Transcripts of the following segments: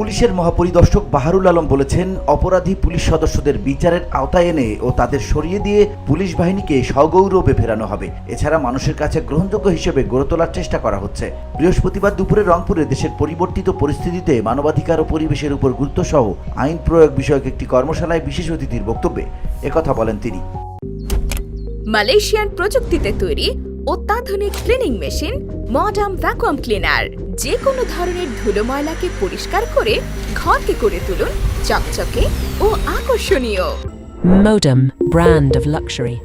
পুলিশের মহাপরিদর্শক বাহারুল আলম বলেছেন, অপরাধী পুলিশ সদস্যদের বিচারের আওতায় এনে ও তাদের সরিয়ে দিয়ে পুলিশ বাহিনীকে সগৌরবে ফেরানো হবে। এছাড়া মানুষের কাছে গ্রহণযোগ্য হিসেবে গড়ে তোলার চেষ্টা করা হচ্ছে। বৃহস্পতিবার দুপুরে রংপুরে দেশের পরিবর্তিত পরিস্থিতিতে মানবাধিকার ও পরিবেশের উপর গুরুত্ব সহ আইন প্রয়োগ বিষয়ক একটি কর্মশালায় বিশেষ অতিথির বক্তব্যে একথা বলেন তিনি। মালয়েশিয়ান প্রযুক্তিতে তৈরি অত্যাধুনিক cleaning machine modern vacuum cleaner যে কোনো ধরনের ধুলো ময়লাকে পরিষ্কার করে ঘরকে করে তুলুন চকচকে ও আকর্ষণীয় Modem, brand of luxury.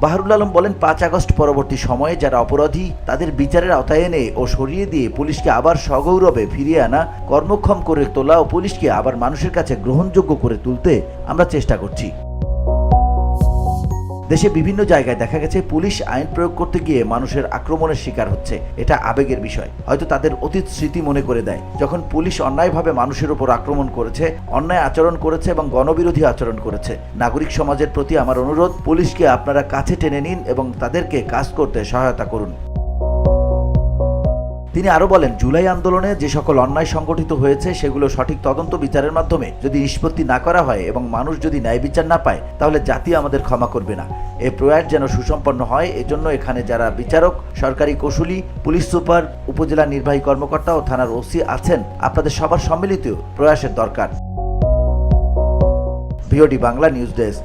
Baharul Alam বলেন পাঁচ আগস্ট পরবর্তী সময়ে যারা অপরাধী তাদের বিচারের আওতায় এনে ও সরিয়ে দিয়ে পুলিশকে আবার সগৌরবে ফিরিয়ে আনা কর্মক্ষম করে তোলা ও পুলিশকে আবার মানুষের কাছে গ্রহণযোগ্য করে তুলতে আমরা চেষ্টা করছি দেশে বিভিন্ন জায়গায় দেখা গেছে পুলিশ আইন প্রয়োগ করতে গিয়ে মানুষের আক্রমণের শিকার হচ্ছে। এটা আবেগের বিষয়। হয়তো তাদের অতীত স্মৃতি মনে করে দেয়। যখন পুলিশ অন্যায়ভাবে মানুষের উপর আক্রমণ করেছে, অন্যায় আচরণ করেছে এবং গণবিরোধী আচরণ করেছে। নাগরিক সমাজের প্রতি আমার অনুরোধ, পুলিশকে আপনারা কাছে টেনে নিন এবং তাদেরকে কাজ করতে সহায়তা করুন। তিনি আরও বলেন, জুলাই আন্দোলনে যে সকল অন্যায় সংগঠিত হয়েছে, সেগুলো সঠিক তদন্ত বিচারের মাধ্যমে যদি নিষ্পত্তি না করা হয় এবং মানুষ যদি ন্যায় বিচার না পায়, তাহলে জাতি আমাদের ক্ষমা করবে না। এ প্রয়াস যেন সুসম্পন্ন হয়, এজন্য এখানে যারা বিচারক, সরকারি কৌশলী পুলিশ সুপার, উপজেলা নির্বাহী কর্মকর্তা ও থানার ওসি আছেন, আপনাদের সবার সম্মিলিত প্রয়াসের দরকার। VOD Bangla news desk.